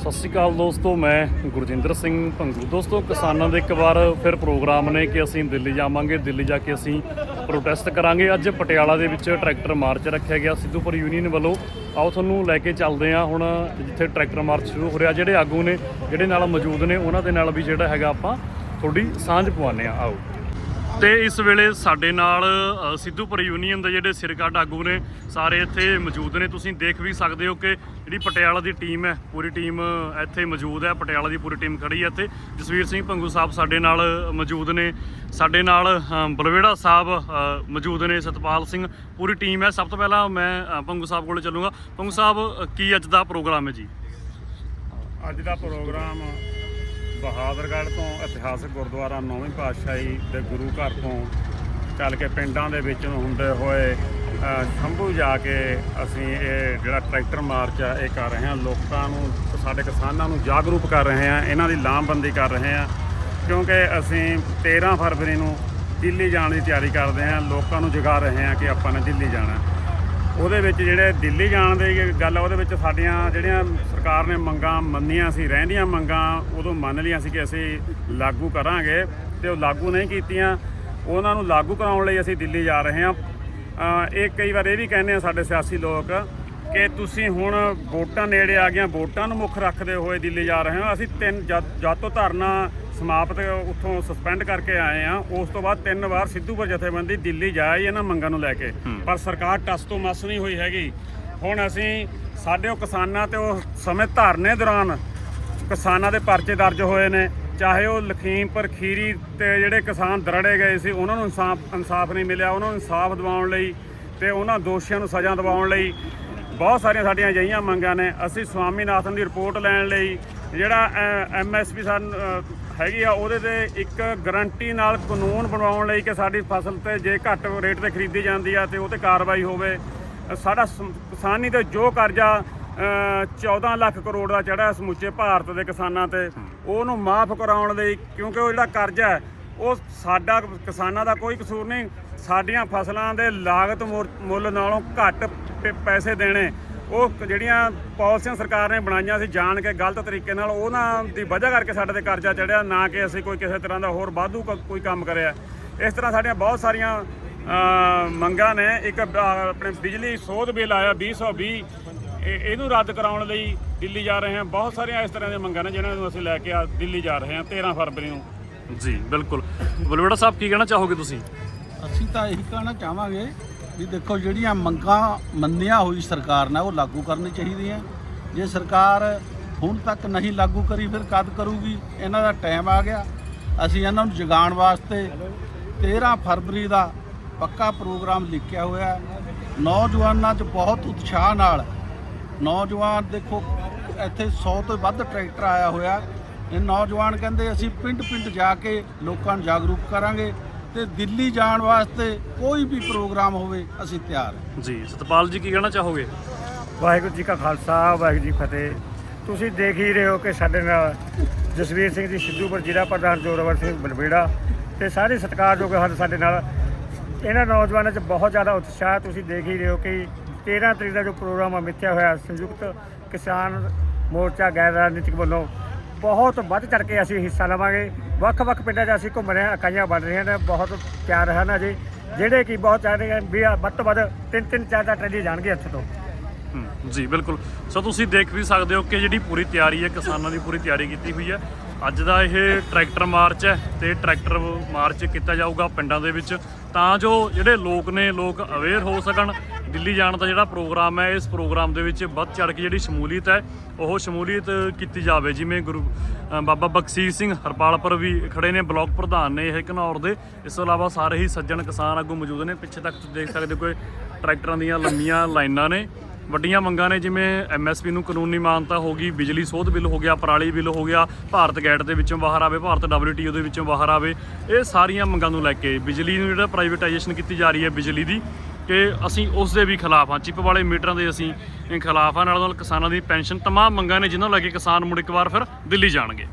ਸਤਿ ਸ਼੍ਰੀ ਅਕਾਲ ਦੋਸਤੋ, ਮੈਂ ਗੁਰਜਿੰਦਰ ਸਿੰਘ ਭੰਗੂ। ਦੋਸਤੋ, ਕਿਸਾਨਾਂ ਦੇ ਇੱਕ ਵਾਰ ਫਿਰ ਪ੍ਰੋਗਰਾਮ ਨੇ ਕਿ ਅਸੀਂ ਦਿੱਲੀ ਜਾਵਾਂਗੇ। ਦਿੱਲੀ ਜਾ ਕੇ ਅਸੀਂ ਪ੍ਰੋਟੈਸਟ ਕਰਾਂਗੇ। ਅੱਜ ਪਟਿਆਲਾ ਦੇ ਵਿੱਚ ਟਰੈਕਟਰ ਮਾਰਚ ਰੱਖਿਆ ਗਿਆ। ਸਿੱਧੂਪੁਰ ਯੂਨੀਅਨ ਵੱਲੋਂ ਆਓ ਤੁਹਾਨੂੰ ਲੈ ਕੇ ਚੱਲਦੇ ਹਾਂ। ਹੁਣ ਜਿੱਥੇ ਟਰੈਕਟਰ ਮਾਰਚ ਸ਼ੁਰੂ ਹੋ ਰਿਹਾ, ਜਿਹੜੇ ਆਗੂ ਨੇ, ਜਿਹੜੇ ਨਾਲ ਮੌਜੂਦ ਨੇ, ਉਹਨਾਂ ਦੇ ਨਾਲ ਵੀ ਜਿਹੜਾ ਹੈਗਾ ਆਪਾਂ ਥੋੜੀ ਸਾਂਝ ਪਵਾਉਂਦੇ ਹਾਂ। ਆਓ। ਤੇ ਇਸ ਵੇਲੇ ਸਾਡੇ ਨਾਲ ਅ, ਸਿੱਧੂਪੁਰ ਯੂਨੀਅਨ ਦੇ ਜਿਹੜੇ ਸਿਰਕੱਢ ਆਗੂ ਨੇ ਸਾਰੇ ਇੱਥੇ ਮੌਜੂਦ ਨੇ। ਤੁਸੀਂ ਦੇਖ ਵੀ ਸਕਦੇ ਹੋ ਕਿ ਜਿਹੜੀ ਪਟਿਆਲਾ ਦੀ ਟੀਮ ਹੈ ਪੂਰੀ ਟੀਮ ਇੱਥੇ ਮੌਜੂਦ ਹੈ। ਪਟਿਆਲਾ ਦੀ ਪੂਰੀ ਟੀਮ ਖੜੀ ਹੈ ਇੱਥੇ। ਜਸਵੀਰ ਸਿੰਘ ਭੰਗੂ ਸਾਹਿਬ ਸਾਡੇ ਨਾਲ ਮੌਜੂਦ ਨੇ। ਸਾਡੇ ਨਾਲ ਅ, ਬਲਵੇੜਾ ਸਾਹਿਬ ਅ, ਮੌਜੂਦ ਨੇ। ਸਤਪਾਲ ਸਿੰਘ ਪੂਰੀ ਟੀਮ ਹੈ। ਸਭ ਤੋਂ ਪਹਿਲਾਂ ਮੈਂ ਅ, ਭੰਗੂ ਸਾਹਿਬ ਕੋਲ ਚੱਲੂੰਗਾ। ਭੰਗੂ ਸਾਹਿਬ ਅ, ਕੀ ਅੱਜ ਦਾ ਪ੍ਰੋਗਰਾਮ ਹੈ ਜੀ? ਅੱਜ ਦਾ ਪ੍ਰੋਗਰਾਮ ਬਹਾਦਰਗੜ੍ਹ ਤੋਂ ਇਤਿਹਾਸਕ ਗੁਰਦੁਆਰਾ ਨੌਵੀਂ ਪਾਤਸ਼ਾਹੀ ਦੇ ਗੁਰੂ ਘਰ ਤੋਂ ਚੱਲ ਕੇ ਪਿੰਡਾਂ ਦੇ ਵਿੱਚ ਹੁੰਦੇ ਹੋਏ ਸ਼ੰਭੂ ਜਾ ਕੇ ਅਸੀਂ ਇਹ ਜਿਹੜਾ ਟਰੈਕਟਰ ਮਾਰਚ ਆ, ਇਹ ਕਰ ਰਹੇ ਹਾਂ। ਲੋਕਾਂ ਨੂੰ, ਸਾਡੇ ਕਿਸਾਨਾਂ ਨੂੰ ਜਾਗਰੂਕ ਕਰ ਰਹੇ ਹਾਂ, ਇਹਨਾਂ ਦੀ ਲਾਮਬੰਦੀ ਕਰ ਰਹੇ ਹਾਂ। ਕਿਉਂਕਿ ਅਸੀਂ 13 ਫਰਵਰੀ ਨੂੰ ਦਿੱਲੀ ਜਾਣ ਦੀ ਤਿਆਰੀ ਕਰਦੇ ਹਾਂ। ਲੋਕਾਂ ਨੂੰ ਜਗਾ ਰਹੇ ਹਾਂ ਕਿ ਆਪਾਂ ਨੇ ਦਿੱਲੀ ਜਾਣਾ। ਉਹਦੇ ਵਿੱਚ ਜਿਹੜੇ ਦਿੱਲੀ ਜਾਣ ਦੀ ਗੱਲ ਆ, ਉਹਦੇ ਵਿੱਚ ਸਾਡੀਆਂ ਜਿਹੜੀਆਂ ਸਰਕਾਰ ਨੇ ਮੰਗਾਂ ਮੰਨੀਆਂ ਸੀ, ਰਹਿੰਦੀਆਂ ਮੰਗਾਂ, ਉਦੋਂ ਮੰਨ ਲਈਆਂ ਸੀ ਕਿ ਅਸੀਂ ਲਾਗੂ ਕਰਾਂਗੇ ਤੇ ਉਹ ਲਾਗੂ ਨਹੀਂ ਕੀਤੀਆਂ। ਉਹਨਾਂ ਨੂੰ ਲਾਗੂ ਕਰਾਉਣ ਲਈ ਅਸੀਂ ਦਿੱਲੀ ਜਾ ਰਹੇ ਹਾਂ। ਇਹ ਕਈ ਵਾਰ ਇਹ ਵੀ ਕਹਿੰਦੇ ਆ, ਸਾਡੇ ਸਿਆਸੀ ਲੋਕ ਕਿ ਤੁਸੀਂ ਹੁਣ ਵੋਟਾਂ ਨੇੜੇ ਆ ਗਈਆਂ ਵੋਟਾਂ ਨੂੰ ਮੁੱਖ ਰੱਖਦੇ ਹੋਏ ਦਿੱਲੀ ਜਾ ਰਹੇ ਹਾਂ। ਅਸੀਂ ਤਿੰਨ ਜਦ ਤੋਂ ਧਰਨਾ ਸਮਾਪਤ ਉੱਥੋਂ ਸਸਪੈਂਡ ਕਰਕੇ ਆਏ ਆ ਉਸ ਤੋਂ ਬਾਅਦ ਤਿੰਨ ਵਾਰ ਸਿੱਧੂਪੁਰ ਜਥੇਬੰਦੀ ਦਿੱਲੀ ਜਾਈ ਇਹਨਾਂ ਮੰਗਾਂ ਨੂੰ ਲੈ ਕੇ। ਪਰ ਸਰਕਾਰ ਟਸ ਤੋਂ ਮਸ ਨਹੀਂ ਹੋਈ ਹੈਗੀ। ਹੁਣ ਅਸੀਂ ਸਾਡੇ ਉਹ ਕਿਸਾਨਾਂ ਤੇ ਉਹ ਸਮੇਂ ਧਰਨੇ ਦੌਰਾਨ ਕਿਸਾਨਾਂ ਦੇ ਪਰਚੇ ਦਰਜ ਹੋਏ ਨੇ। ਚਾਹੇ ਉਹ ਲਖੀਮਪੁਰ ਖੀਰੀ ਤੇ ਜਿਹੜੇ ਕਿਸਾਨ ਦਰੜੇ ਗਏ ਸੀ ਉਹਨਾਂ ਨੂੰ ਇਨਸਾਫ ਇਨਸਾਫ ਨਹੀਂ ਮਿਲਿਆ। ਉਹਨਾਂ ਨੂੰ ਇਨਸਾਫ ਦਿਵਾਉਣ ਲਈ ਤੇ ਉਹਨਾਂ ਦੋਸ਼ੀਆਂ ਨੂੰ ਸਜ਼ਾ ਦਿਵਾਉਣ ਲਈ ਬਹੁਤ ਸਾਰੀਆਂ ਸਾਡੀਆਂ ਅਜਿਹੀਆਂ ਮੰਗਾਂ ਨੇ। ਅਸੀਂ ਸਵਾਮੀਨਾਥਨ ਦੀ ਰਿਪੋਰਟ ਲੈਣ ਲਈ ਜਿਹੜਾ ਐਮਐਸਪੀ ਸਾਨੂੰ ਹੈਗੀ ਆ ਉਹਦੇ ਤੇ ਇੱਕ ਗਰੰਟੀ ਨਾਲ ਕਾਨੂੰਨ ਬਣਾਉਣ ਲਈ ਕਿ ਸਾਡੀ ਫਸਲ ਤੇ ਜੇ ਘੱਟ ਰੇਟ ਤੇ ਖਰੀਦੀ ਜਾਂਦੀ ਆ ਤੇ ਉਹ ਤੇ ਕਾਰਵਾਈ ਹੋਵੇ। ਸਾਡਾ ਕਿਸਾਨੀ ਤੇ ਜੋ ਕਰਜ਼ਾ ਅ, 14 ਲੱਖ ਕਰੋੜ ਦਾ ਚੜਿਆ ਸਮੁੱਚੇ ਭਾਰਤ ਦੇ ਕਿਸਾਨਾਂ ਤੇ ਉਹਨੂੰ ਮਾਫ ਕਰਾਉਣ ਲਈ ਕਿਉਂਕਿ ਉਹ ਜਿਹੜਾ ਕਰਜ਼ਾ ਉਹ ਸਾਡਾ ਕਿਸਾਨਾਂ ਦਾ ਕੋਈ ਕਸੂਰ ਨਹੀਂ। ਸਾਡੀਆਂ ਫਸਲਾਂ ਦੇ ਲਾਗਤ ਮੁਰ- ਮੁੱਲ ਨਾਲੋਂ ਘੱਟ ਪ- ਪੈਸੇ ਦੇਣੇ। ਉਹ ਜਿਹੜੀਆਂ ਪਾਲਿਸੀਆਂ ਸਰਕਾਰ ਨੇ ਬਣਾਈਆਂ ਸੀ ਜਾਣ ਕੇ ਗਲਤ ਤਰੀਕੇ ਨਾਲ, ਉਹਨਾਂ ਦੀ ਵਜ੍ਹਾ ਕਰਕੇ ਸਾਡੇ ਤੇ ਕਰਜ਼ਾ ਚੜਿਆ, ਨਾ ਕਿ ਅਸੀਂ ਕੋਈ ਕਿਸੇ ਤਰ੍ਹਾਂ ਦਾ ਹੋਰ ਵਾਧੂ ਕ- ਕੋਈ ਕੰਮ ਕਰਿਆ। ਇਸ ਤਰ੍ਹਾਂ ਸਾਡੀਆਂ ਬਹੁਤ ਸਾਰੀਆਂ ਮੰਗਾਂ ਨੇ। ਇੱਕ ਆਪਣੇ ਬਿਜਲੀ ਸੋਧ ਬਿੱਲ ਆਇਆ 2020 ਇਹ- ਇਹਨੂੰ ਰੱਦ ਕਰਾਉਣ ਲਈ ਦਿੱਲੀ ਜਾ ਰਹੇ ਹਾਂ। ਬਹੁਤ ਸਾਰੀਆਂ ਇਸ ਤਰ੍ਹਾਂ ਦੀਆਂ ਮੰਗਾਂ ਨੇ ਜਿਹਨਾਂ ਨੂੰ ਅਸੀਂ ਲੈ ਕੇ ਆ ਦਿੱਲੀ ਜਾ ਰਹੇ ਹਾਂ 13 ਫਰਵਰੀ ਨੂੰ। ਜੀ, ਬਿਲਕੁਲ। ਬਲਵੇੜਾ ਸਾਹਿਬ, ਕੀ ਕਹਿਣਾ ਚਾਹੋਗੇ ਤੁਸੀਂ? ਅਸੀਂ ਤਾਂ ਇਹੀ ਕਹਿਣਾ ਚਾਹਾਂਗੇ ਵੀ ਦੇਖੋ, ਜਿਹੜੀਆਂ ਮੰਗਾਂ ਮੰਨੀਆਂ ਹੋਈ ਸਰਕਾਰ ਨੇ, ਉਹ ਲਾਗੂ ਕਰਨੀ ਚਾਹੀਦੀਆਂ। ਜੇ ਸਰਕਾਰ ਹੁਣ ਤੱਕ ਨਹੀਂ ਲਾਗੂ ਕਰੀ, ਫਿਰ ਕਦ ਕਰੂਗੀ? ਇਹਨਾਂ ਦਾ ਟਾਈਮ ਆ ਗਿਆ। ਅਸੀਂ ਇਹਨਾਂ ਨੂੰ ਜਗਾਉਣ ਵਾਸਤੇ 13 ਫਰਵਰੀ ਦਾ ਪੱਕਾ ਪ੍ਰੋਗਰਾਮ ਲਿਖਿਆ ਹੋਇਆ ਨੌਜਵਾਨਾਂ 'ਚ ਬਹੁਤ ਉਤਸ਼ਾਹ ਨਾਲ, ਨੌਜਵਾਨ ਦੇਖੋ, ਇੱਥੇ 100 ਤੋਂ ਵੱਧ ਟਰੈਕਟਰ ਆਇਆ ਹੋਇਆ। ਇਹ ਨੌਜਵਾਨ ਕਹਿੰਦੇ ਅਸੀਂ ਪਿੰਡ ਪਿੰਡ ਜਾ ਕੇ ਲੋਕਾਂ ਨੂੰ ਜਾਗਰੂਕ ਕਰਾਂਗੇ ਤੇ ਦਿੱਲੀ ਜਾਣ ਵਾਸਤੇ ਕੋਈ ਵੀ ਪ੍ਰੋਗਰਾਮ ਹੋਵੇ ਅਸੀਂ ਤਿਆਰ ਹਾਂ। ਜੀ ਸਤਪਾਲ ਜੀ ਕੀ ਕਹਿਣਾ ਚਾਹੋਗੇ? ਵਾਹਿਗੁਰੂ ਜੀ ਕਾ ਖਾਲਸਾ ਵਾਹਿਗੁਰੂ ਜੀ ਫਤਿਹ। ਤੁਸੀਂ ਦੇਖ ਹੀ ਰਹੇ ਹੋ ਕਿ ਸਾਡੇ ਨਾਲ ਜਸਵੀਰ ਸਿੰਘ ਜੀ ਸਿੱਧੂਪੁਰ ਜ਼ਿਲ੍ਹਾ ਪ੍ਰਧਾਨ ਜੋਰਾਵਰ ਸਿੰਘ ਬਲਬੇੜਾ ਤੇ ਸਾਰੇ ਸਤਿਕਾਰਯੋਗ ਹਨ ਸਾਡੇ ਨਾਲ। ਇਹਨਾਂ ਨੌਜਵਾਨਾਂ 'ਚ ਬਹੁਤ ਜ਼ਿਆਦਾ ਉਤਸ਼ਾਹ। ਤੁਸੀਂ ਦੇਖ ਹੀ ਰਹੇ ਹੋ ਕਿ 13 ਤਰੀਕ ਦਾ ਜੋ ਪ੍ਰੋਗਰਾਮ ਆ ਮਿੱਥਿਆ ਹੋਇਆ ਸੰਯੁਕਤ ਕਿਸਾਨ ਮੋਰਚਾ ਗੈਰ ਰਾਜਨੀਤਿਕ ਵੱਲੋਂ ਬਹੁਤ ਵੱਧ ਚੜ ਕੇ ਅਸੀਂ ਹਿੱਸਾ ਲਵਾਂਗੇ। ਵੱਖ-ਵੱਖ ਪਿੰਡਾਂ 'ਚ ਅਸੀਂ ਘੁੰਮ ਰਹੇ ਹਾਂ, ਇਕਾਈਆਂ ਬਣ ਰਹੀਆਂ ਨੇ, ਬਹੁਤ ਤਿਆਰ ਹਨ ਅਜੇ। ਜਿਹੜੇ ਕਿ ਬਹੁਤ ਚਾਹਦੇ ਹਨ ਵੀ ਵੱਧ ਤੋਂ ਵੱਧ ਤਿੰਨ ਤਿੰਨ, ਚਾਰ ਚਾਰ ਟਰੈਲੀ ਜਾਣਗੇ ਇੱਥੇ ਤੋਂ। ਜੀ, ਬਿਲਕੁਲ। ਸੋ ਤੁਸੀਂ ਦੇਖ ਵੀ ਸਕਦੇ ਹੋ ਕਿ ਜਿਹੜੀ ਪੂਰੀ ਤਿਆਰੀ ਹੈ, ਕਿਸਾਨਾਂ ਦੀ ਪੂਰੀ ਤਿਆਰੀ ਕੀਤੀ ਹੋਈ ਹੈ। ਅੱਜ ਦਾ ਇਹ ਟਰੈਕਟਰ ਮਾਰਚ ਹੈ ਤੇ ਟਰੈਕਟਰ ਮਾਰਚ ਕੀਤਾ ਜਾਊਗਾ ਪਿੰਡਾਂ ਦੇ ਵਿੱਚ। ਤਾਂ ਜੋ ਜਿਹੜੇ ਲੋਕ ਨੇ, ਲੋਕ ਅਵੇਅਰ ਹੋ ਸਕਣ ਦਿੱਲੀ ਜਾਣ ਦਾ ਜਿਹੜਾ ਪ੍ਰੋਗਰਾਮ ਹੈ, ਇਸ ਪ੍ਰੋਗਰਾਮ ਦੇ ਵਿੱਚ ਵੱਧ ਚੜ ਕੇ ਜਿਹੜੀ ਸ਼ਮੂਲੀਅਤ ਹੈ, ਉਹ ਸ਼ਮੂਲੀਅਤ ਕੀਤੀ ਜਾਵੇ। ਜਿਵੇਂ ਗੁਰੂ ਬਾਬਾ ਬਖਸ਼ੀਸ਼ ਸਿੰਘ ਹਰਪਾਲਪੁਰ ਵੀ ਖੜੇ ਨੇ, ਬਲਾਕ ਪ੍ਰਧਾਨ ਨੇ ਇਹ ਘਨੌਰ ਦੇ। ਇਸ ਤੋਂ ਇਲਾਵਾ ਸਾਰੇ ਹੀ ਸੱਜਣ ਕਿਸਾਨ ਆਗੂ ਮੌਜੂਦ ਨੇ। ਪਿੱਛੇ ਤੱਕ ਤੁਸੀਂ ਦੇਖ ਸਕਦੇ ਹੋ ਕੋਈ ਟਰੈਕਟਰਾਂ ਦੀਆਂ ਲੰਮੀਆਂ ਲਾਈਨਾਂ ਨੇ। ਵੱਡੀਆਂ ਮੰਗਾਂ ਨੇ, ਜਿਵੇਂ ਐਮਐਸਪੀ ਨੂੰ ਕਾਨੂੰਨੀ ਮਾਨਤਾ ਹੋ ਗਈ, ਬਿਜਲੀ ਸੋਧ ਬਿੱਲ ਹੋ ਗਿਆ, ਪਰਾਲੀ ਬਿੱਲ ਹੋ ਗਿਆ, ਭਾਰਤ ਗੈਟ ਦੇ ਵਿੱਚੋਂ ਬਾਹਰ ਆਵੇ, ਭਾਰਤ WTO ਦੇ ਵਿੱਚੋਂ ਬਾਹਰ ਆਵੇ। ਇਹ ਸਾਰੀਆਂ ਮੰਗਾਂ ਨੂੰ ਲੈ ਕੇ ਬਿਜਲੀ ਨੂੰ ਜਿਹੜਾ ਪ੍ਰਾਈਵੇਟਾਈਜੇਸ਼ਨ ਕੀਤੀ ਜਾ ਰਹੀ ਹੈ, ਬਿਜਲੀ ਦੀ। ਕਿ ਅਸੀਂ ਉਸ ਦੇ ਵੀ ਖਿਲਾਫ ਹਾਂ। ਚਿੱਪ ਵਾਲੇ ਮੀਟਰਾਂ ਦੇ ਅਸੀਂ ਖਿਲਾਫ ਹਾਂ। ਨਾਲ ਨਾਲ ਕਿਸਾਨਾਂ ਦੀ ਪੈਨਸ਼ਨ ਤਮਾਮ ਮੰਗਾਂ ਨੇ, ਜਿਨ੍ਹਾਂ ਨੂੰ ਲੈ ਕੇ ਕਿਸਾਨ ਮੁੜ ਇੱਕ ਵਾਰ ਫਿਰ ਦਿੱਲੀ ਜਾਣਗੇ।